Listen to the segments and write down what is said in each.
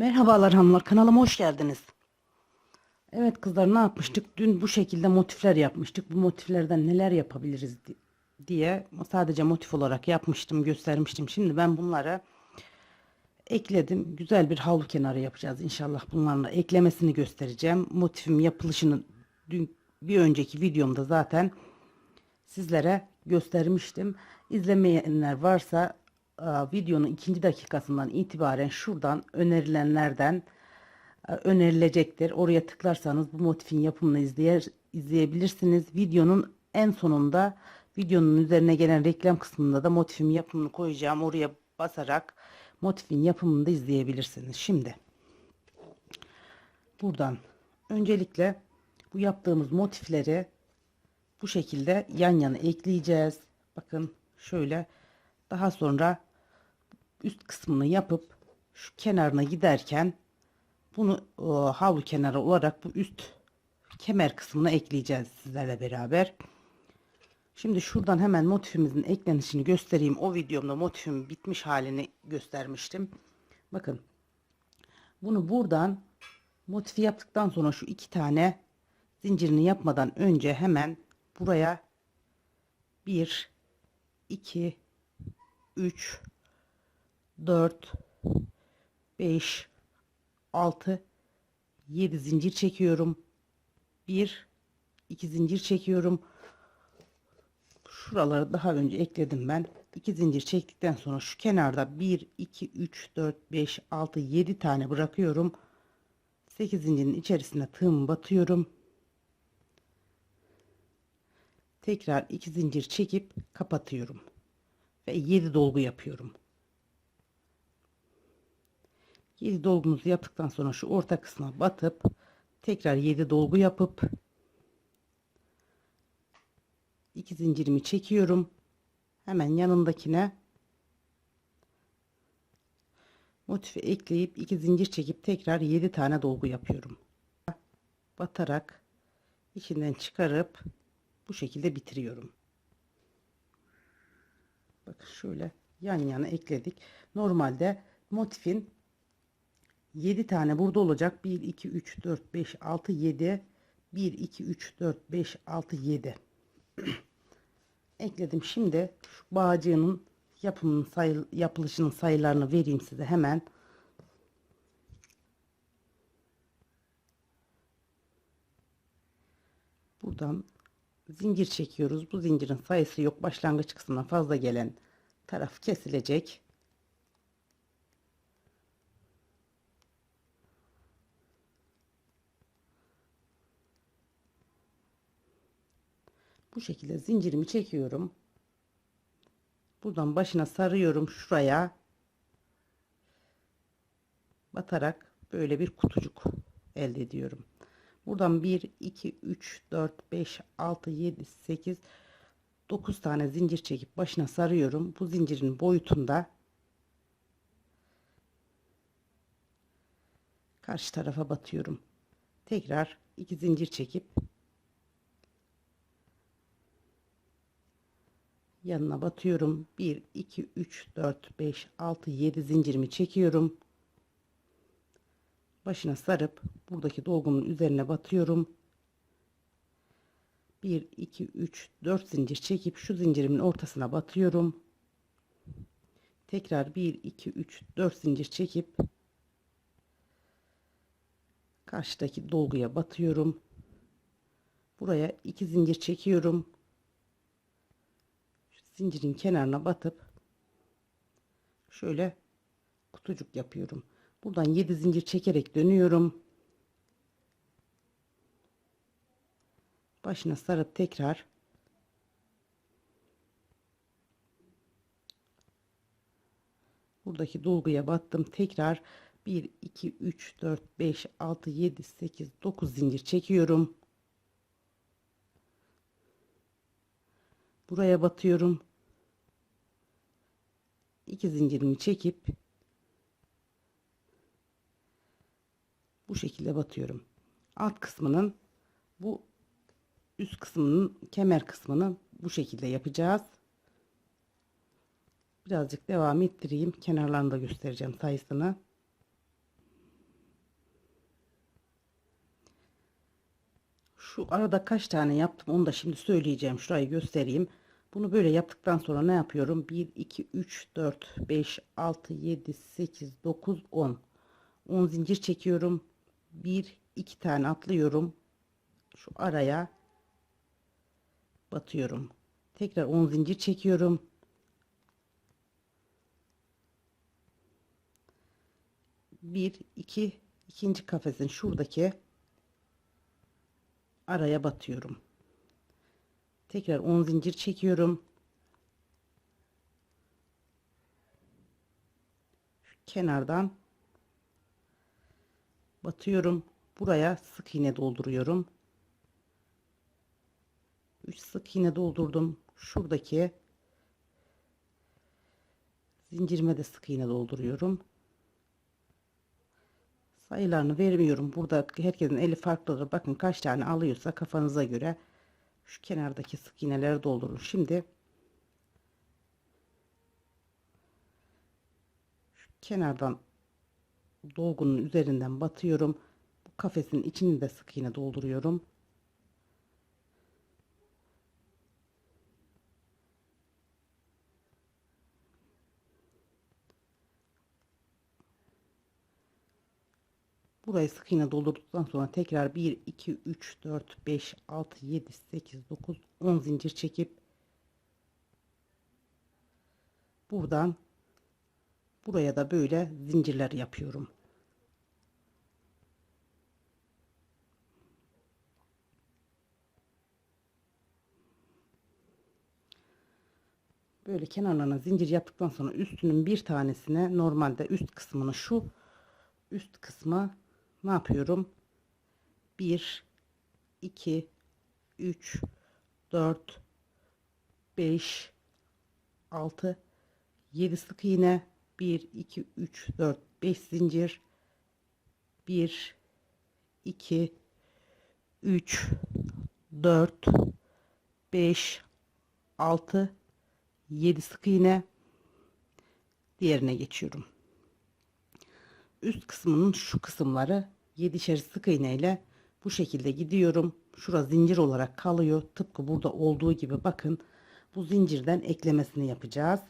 Merhabalar hanımlar kanalıma hoş geldiniz. Evet kızlar ne yapmıştık? Dün bu şekilde motifler yapmıştık. Bu motiflerden neler yapabiliriz di- diye sadece motif olarak yapmıştım, göstermiştim. Şimdi ben bunları ekledim. Güzel bir havlu kenarı yapacağız inşallah. Bunlarla eklemesini göstereceğim. Motifim yapılışını dün bir önceki videomda zaten sizlere göstermiştim. İzlemeyenler varsa videonun ikinci dakikasından itibaren şuradan önerilenlerden e, önerilecektir. Oraya tıklarsanız bu motifin yapımını izleyer, izleyebilirsiniz. Videonun en sonunda videonun üzerine gelen reklam kısmında da motifin yapımını koyacağım. Oraya basarak motifin yapımını da izleyebilirsiniz. Şimdi buradan öncelikle bu yaptığımız motifleri bu şekilde yan yana ekleyeceğiz. Bakın şöyle daha sonra üst kısmını yapıp şu kenarına giderken bunu e, havlu kenarı olarak bu üst kemer kısmına ekleyeceğiz sizlerle beraber. Şimdi şuradan hemen motifimizin eklenişini göstereyim. O videomda motifim bitmiş halini göstermiştim. Bakın. Bunu buradan motifi yaptıktan sonra şu iki tane zincirini yapmadan önce hemen buraya 1 2 3 4 5 6 7 zincir çekiyorum. 1 2 zincir çekiyorum. Şuraları daha önce ekledim ben. 2 zincir çektikten sonra şu kenarda 1 2 3 4 5 6 7 tane bırakıyorum. 8 zincirin içerisine tığımı batıyorum. Tekrar 2 zincir çekip kapatıyorum. Ve 7 dolgu yapıyorum. 7 dolgumuzu yaptıktan sonra şu orta kısma batıp tekrar 7 dolgu yapıp 2 zincirimi çekiyorum. Hemen yanındakine motifi ekleyip 2 zincir çekip tekrar 7 tane dolgu yapıyorum. Batarak içinden çıkarıp bu şekilde bitiriyorum. Bakın şöyle yan yana ekledik. Normalde motifin 7 tane burada olacak. 1 2 3 4 5 6 7 1 2 3 4 5 6 7 ekledim. Şimdi şu bağcığının yapımının sayı, yapılışının sayılarını vereyim size hemen. Buradan zincir çekiyoruz. Bu zincirin sayısı yok. Başlangıç kısmına fazla gelen taraf kesilecek. Bu şekilde zincirimi çekiyorum. Buradan başına sarıyorum şuraya. Batarak böyle bir kutucuk elde ediyorum. Buradan 1, 2, 3, 4, 5, 6, 7, 8, 9 tane zincir çekip başına sarıyorum. Bu zincirin boyutunda karşı tarafa batıyorum. Tekrar 2 zincir çekip yanına batıyorum. 1, 2, 3, 4, 5, 6, 7 zincirimi çekiyorum. Başına sarıp buradaki dolgunun üzerine batıyorum. 1, 2, 3, 4 zincir çekip şu zincirimin ortasına batıyorum. Tekrar 1, 2, 3, 4 zincir çekip karşıdaki dolguya batıyorum. Buraya 2 zincir çekiyorum zincirin kenarına batıp şöyle kutucuk yapıyorum. Buradan 7 zincir çekerek dönüyorum. Başına sarıp tekrar buradaki dolguya battım. Tekrar 1 2 3 4 5 6 7 8 9 zincir çekiyorum. Buraya batıyorum iki zincirimi çekip bu şekilde batıyorum. Alt kısmının bu üst kısmının kemer kısmını bu şekilde yapacağız. Birazcık devam ettireyim. Kenarlarını da göstereceğim sayısını. Şu arada kaç tane yaptım onu da şimdi söyleyeceğim. Şurayı göstereyim. Bunu böyle yaptıktan sonra ne yapıyorum? 1, 2, 3, 4, 5, 6, 7, 8, 9, 10. 10 zincir çekiyorum. 1, 2 tane atlıyorum. Şu araya batıyorum. Tekrar 10 zincir çekiyorum. Bir, iki, ikinci kafesin şuradaki araya batıyorum. Tekrar 10 zincir çekiyorum. Şu kenardan batıyorum. Buraya sık iğne dolduruyorum. 3 sık iğne doldurdum. Şuradaki zincirime de sık iğne dolduruyorum. Sayılarını vermiyorum. Burada herkesin eli farklıdır. Bakın kaç tane alıyorsa kafanıza göre şu kenardaki sık iğneleri doldurun. Şimdi şu kenardan dolgunun üzerinden batıyorum. Bu kafesin içini de sık iğne dolduruyorum. Burayı sık iğne doldurduktan sonra tekrar 1, 2, 3, 4, 5, 6, 7, 8, 9, 10 zincir çekip buradan buraya da böyle zincirler yapıyorum. Böyle kenarlarına zincir yaptıktan sonra üstünün bir tanesine normalde üst kısmını şu üst kısma ne yapıyorum? 1 2 3 4 5 6 7 sık iğne. 1 2 3 4 5 zincir. 1 2 3 4 5 6 7 sık iğne. Diğerine geçiyorum üst kısmının şu kısımları 7'şer sık iğne ile bu şekilde gidiyorum. Şura zincir olarak kalıyor. Tıpkı burada olduğu gibi bakın. Bu zincirden eklemesini yapacağız.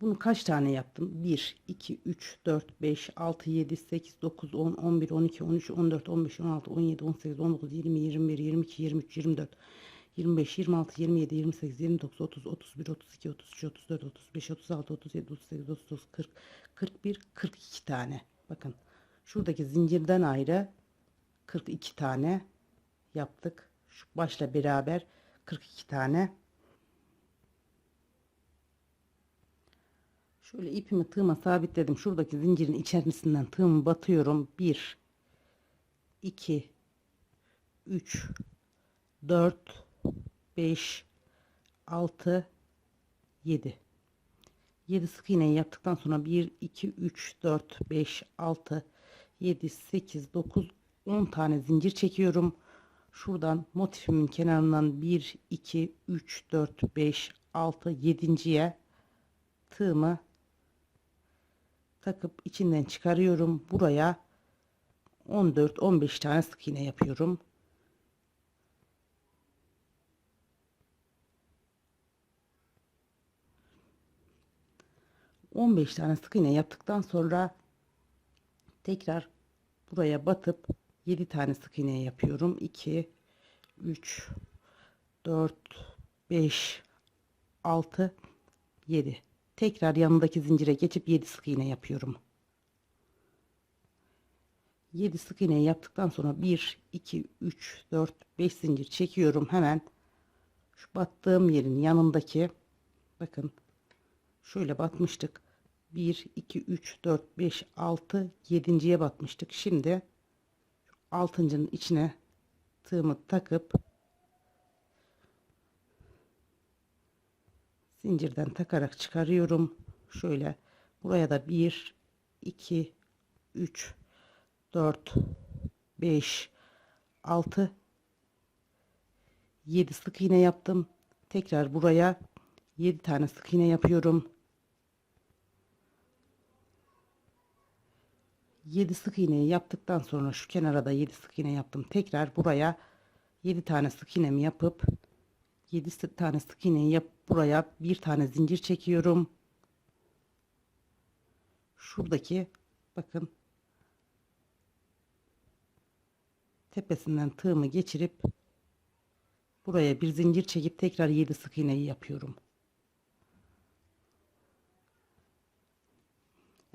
Bunu kaç tane yaptım? 1, 2, 3, 4, 5, 6, 7, 8, 9, 10, 11, 12, 13, 14, 15, 16, 17, 18, 19, 20, 21, 22, 23, 24, 25, 26, 27, 28, 29, 30, 31, 32, 33, 34, 35, 36, 37, 38, 39, 40, 41, 42 tane. Bakın şuradaki zincirden ayrı 42 tane yaptık. Şu başla beraber 42 tane. Şöyle ipimi tığıma sabitledim. Şuradaki zincirin içerisinden tığımı batıyorum. 1 2 3 4 5 6 7 7 sık iğneyi yaptıktan sonra 1 2 3 4 5 6 7 8 9 10 tane zincir çekiyorum. Şuradan motifimin kenarından 1 2 3 4 5 6 7.ye tığımı takıp içinden çıkarıyorum. Buraya 14 15 tane sık iğne yapıyorum 15 tane sık iğne yaptıktan sonra tekrar buraya batıp 7 tane sık iğne yapıyorum. 2 3 4 5 6 7 tekrar yanındaki zincire geçip 7 sık iğne yapıyorum. 7 sık iğne yaptıktan sonra 1 2 3 4 5 zincir çekiyorum. Hemen şu battığım yerin yanındaki bakın şöyle batmıştık 1 2 3 4 5 6 7.ye batmıştık. Şimdi altıncının içine tığımı takıp zincirden takarak çıkarıyorum. Şöyle buraya da 1 2 3 4 5 6 7 sık iğne yaptım. Tekrar buraya 7 tane sık iğne yapıyorum 7 sık iğneyi yaptıktan sonra şu kenara da 7 sık iğne yaptım. Tekrar buraya 7 tane sık iğnemi yapıp 7 tane sık iğneyi yap buraya bir tane zincir çekiyorum. Şuradaki bakın tepesinden tığımı geçirip buraya bir zincir çekip tekrar 7 sık iğneyi yapıyorum.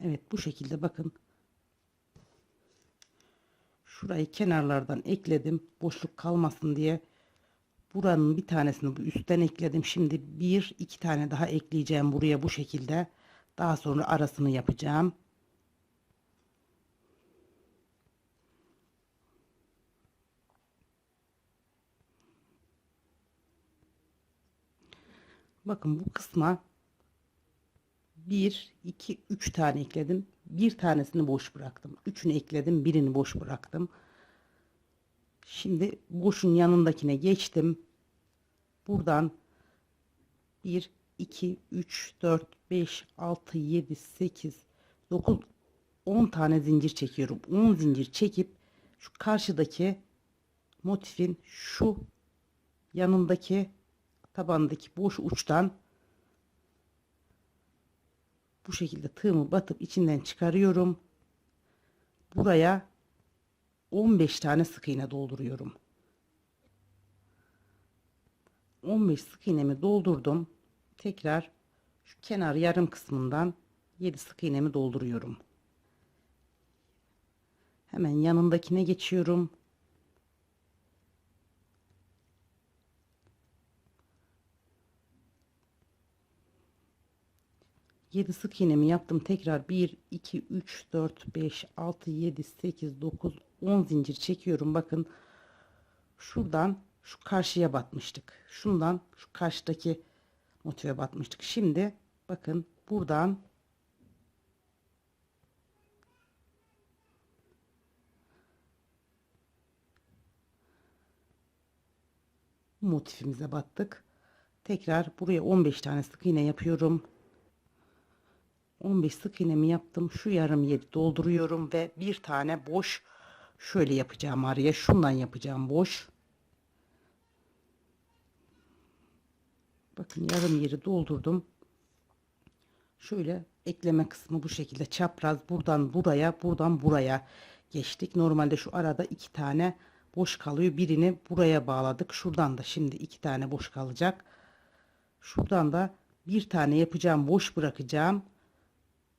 Evet bu şekilde bakın. Şurayı kenarlardan ekledim. Boşluk kalmasın diye. Buranın bir tanesini bu üstten ekledim. Şimdi bir iki tane daha ekleyeceğim buraya bu şekilde. Daha sonra arasını yapacağım. Bakın bu kısma 1 2 3 tane ekledim. Bir tanesini boş bıraktım. Üçünü ekledim, birini boş bıraktım. Şimdi boşun yanındakine geçtim. Buradan 1 2 3 4 5 6 7 8 9 10 tane zincir çekiyorum. 10 zincir çekip şu karşıdaki motifin şu yanındaki tabandaki boş uçtan bu şekilde tığımı batıp içinden çıkarıyorum. Buraya 15 tane sık iğne dolduruyorum. 15 sık iğnemi doldurdum. Tekrar şu kenar yarım kısmından 7 sık iğnemi dolduruyorum. Hemen yanındakine geçiyorum. 7 sık iğnemi yaptım. Tekrar 1, 2, 3, 4, 5, 6, 7, 8, 9, 10 zincir çekiyorum. Bakın şuradan şu karşıya batmıştık. Şundan şu karşıdaki motive batmıştık. Şimdi bakın buradan motifimize battık. Tekrar buraya 15 tane sık iğne yapıyorum. 15 sık iğnemi yaptım. Şu yarım yeri dolduruyorum ve bir tane boş şöyle yapacağım araya. Şundan yapacağım boş. Bakın yarım yeri doldurdum. Şöyle ekleme kısmı bu şekilde çapraz buradan buraya buradan buraya geçtik. Normalde şu arada iki tane boş kalıyor. Birini buraya bağladık. Şuradan da şimdi iki tane boş kalacak. Şuradan da bir tane yapacağım boş bırakacağım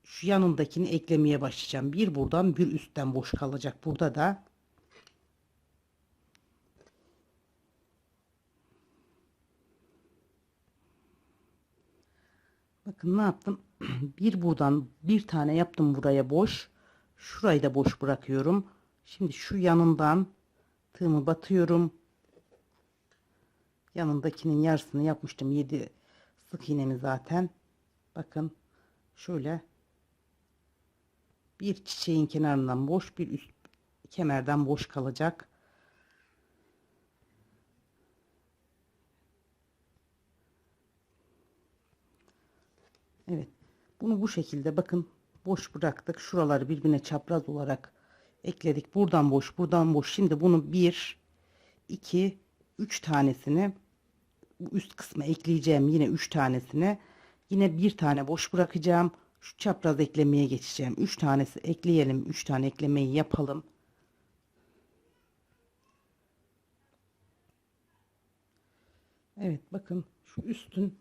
şu yanındakini eklemeye başlayacağım. Bir buradan bir üstten boş kalacak. Burada da Bakın ne yaptım? bir buradan bir tane yaptım buraya boş. Şurayı da boş bırakıyorum. Şimdi şu yanından tığımı batıyorum. Yanındakinin yarısını yapmıştım. 7 sık iğnemi zaten. Bakın şöyle bir çiçeğin kenarından boş bir üst kemerden boş kalacak. Evet. Bunu bu şekilde bakın boş bıraktık. Şuraları birbirine çapraz olarak ekledik. Buradan boş, buradan boş. Şimdi bunu bir, iki, üç tanesini bu üst kısma ekleyeceğim. Yine üç tanesini. Yine bir tane boş bırakacağım şu çapraz eklemeye geçeceğim. 3 tanesi ekleyelim. 3 tane eklemeyi yapalım. Evet bakın şu üstün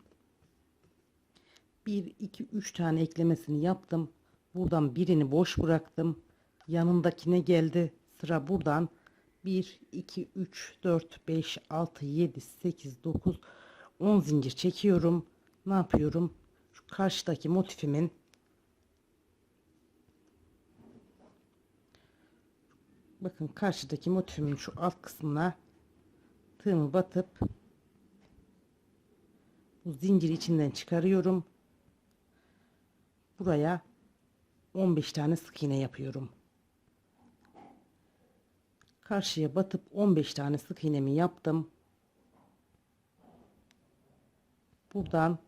1 2 3 tane eklemesini yaptım. Buradan birini boş bıraktım. Yanındakine geldi. Sıra buradan 1 2 3 4 5 6 7 8 9 10 zincir çekiyorum. Ne yapıyorum? Şu karşıdaki motifimin bakın karşıdaki motifimin şu alt kısmına tığımı batıp bu zinciri içinden çıkarıyorum. Buraya 15 tane sık iğne yapıyorum. Karşıya batıp 15 tane sık iğnemi yaptım. Buradan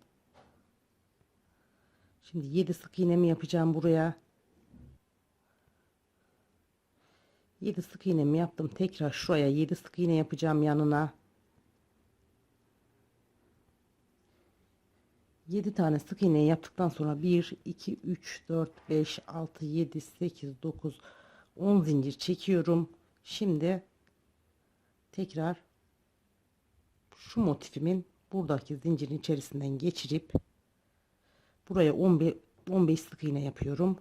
şimdi 7 sık iğnemi yapacağım buraya. 7 sık iğnemi yaptım. Tekrar şuraya 7 sık iğne yapacağım yanına. 7 tane sık iğne yaptıktan sonra 1 2 3 4 5 6 7 8 9 10 zincir çekiyorum. Şimdi tekrar şu motifimin buradaki zincirin içerisinden geçirip buraya 15 15 sık iğne yapıyorum.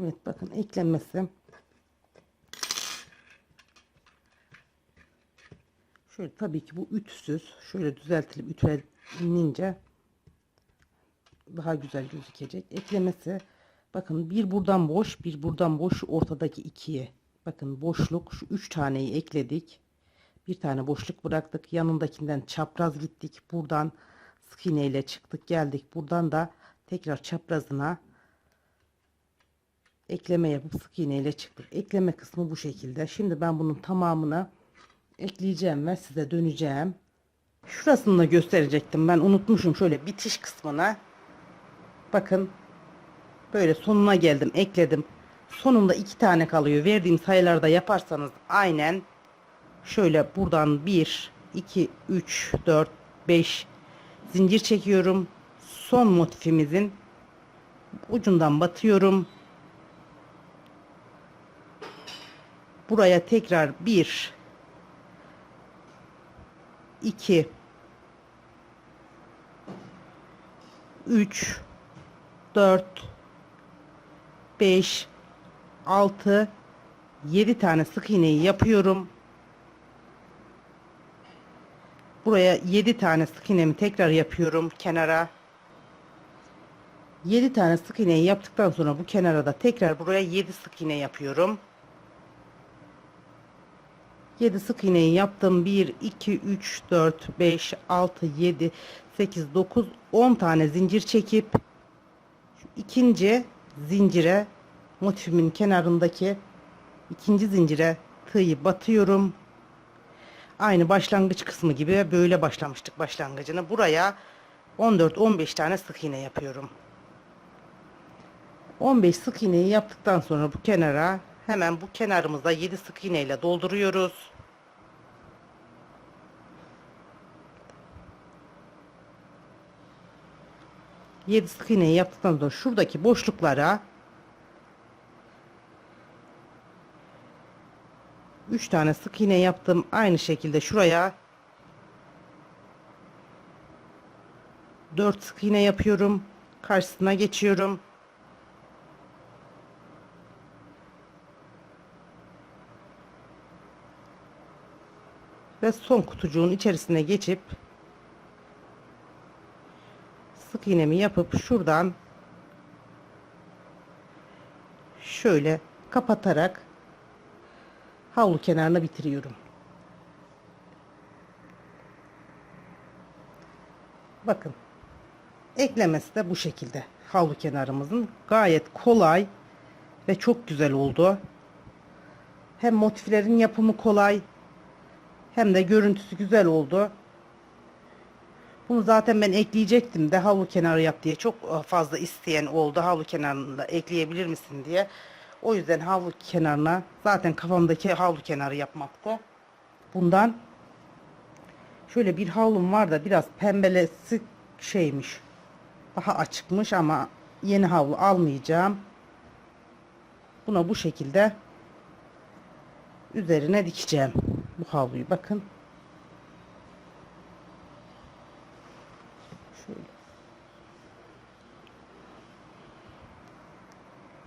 Evet bakın eklenmesi şöyle tabii ki bu ütüsüz şöyle düzeltilip ütülenince daha güzel gözükecek. Eklemesi bakın bir buradan boş bir buradan boş ortadaki ikiye. Bakın boşluk şu üç taneyi ekledik. Bir tane boşluk bıraktık yanındakinden çapraz gittik buradan sık iğne ile çıktık geldik. Buradan da tekrar çaprazına ekleme yapıp sık iğne ile çıktık. Ekleme kısmı bu şekilde. Şimdi ben bunun tamamını ekleyeceğim ve size döneceğim. Şurasını da gösterecektim. Ben unutmuşum şöyle bitiş kısmına. Bakın böyle sonuna geldim ekledim. Sonunda iki tane kalıyor. Verdiğim sayılarda yaparsanız aynen şöyle buradan 1 2 3 4 5 zincir çekiyorum. Son motifimizin ucundan batıyorum buraya tekrar 1 2 3 4 5 6 7 tane sık iğneyi yapıyorum. Buraya 7 tane sık iğnemi tekrar yapıyorum kenara. 7 tane sık iğneyi yaptıktan sonra bu kenara da tekrar buraya 7 sık iğne yapıyorum. 7 sık iğneyi yaptım. 1, 2, 3, 4, 5, 6, 7, 8, 9, 10 tane zincir çekip ikinci zincire motifimin kenarındaki ikinci zincire tığı batıyorum. Aynı başlangıç kısmı gibi böyle başlamıştık başlangıcını. Buraya 14-15 tane sık iğne yapıyorum. 15 sık iğneyi yaptıktan sonra bu kenara hemen bu kenarımıza 7 sık iğne ile dolduruyoruz. Yedi sık iğneyi yaptıktan sonra şuradaki boşluklara 3 tane sık iğne yaptım. Aynı şekilde şuraya 4 sık iğne yapıyorum. Karşısına geçiyorum. Ve son kutucuğun içerisine geçip sık iğnemi yapıp şuradan şöyle kapatarak havlu kenarına bitiriyorum. Bakın. Eklemesi de bu şekilde. Havlu kenarımızın gayet kolay ve çok güzel oldu. Hem motiflerin yapımı kolay hem de görüntüsü güzel oldu. Bunu zaten ben ekleyecektim de havlu kenarı yap diye çok fazla isteyen oldu. Havlu kenarında ekleyebilir misin diye. O yüzden havlu kenarına zaten kafamdaki havlu kenarı yapmakta. Bundan şöyle bir havlum var da biraz pembelesi şeymiş. Daha açıkmış ama yeni havlu almayacağım. Buna bu şekilde üzerine dikeceğim havluyu bakın. Şöyle.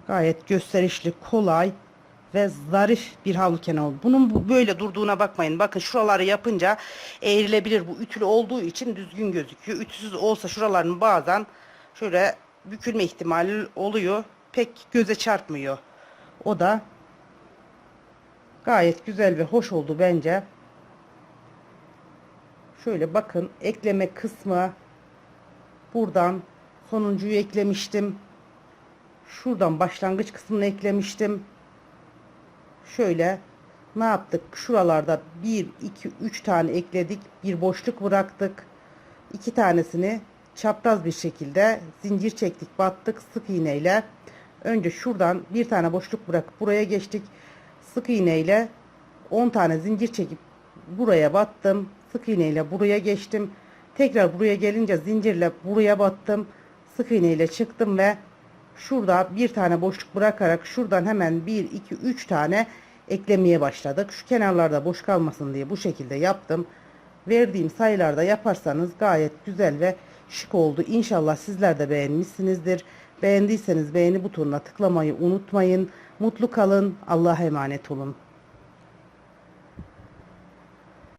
Gayet gösterişli, kolay ve zarif bir havlu kenarı. Bunun bu böyle durduğuna bakmayın. Bakın şuraları yapınca eğrilebilir. Bu ütülü olduğu için düzgün gözüküyor. Ütüsüz olsa şuraların bazen şöyle bükülme ihtimali oluyor. Pek göze çarpmıyor. O da gayet güzel ve hoş oldu bence. Şöyle bakın ekleme kısmı buradan sonuncuyu eklemiştim. Şuradan başlangıç kısmını eklemiştim. Şöyle ne yaptık? Şuralarda 1, 2, 3 tane ekledik. Bir boşluk bıraktık. 2 tanesini çapraz bir şekilde zincir çektik battık sık iğneyle önce şuradan bir tane boşluk bırakıp buraya geçtik sık iğneyle 10 tane zincir çekip buraya battım sık iğneyle buraya geçtim tekrar buraya gelince zincirle buraya battım sık iğneyle çıktım ve şurada bir tane boşluk bırakarak şuradan hemen 1 2 3 tane eklemeye başladık şu kenarlarda boş kalmasın diye bu şekilde yaptım verdiğim sayılarda yaparsanız gayet güzel ve şık oldu. İnşallah sizler de beğenmişsinizdir. Beğendiyseniz beğeni butonuna tıklamayı unutmayın. Mutlu kalın. Allah'a emanet olun.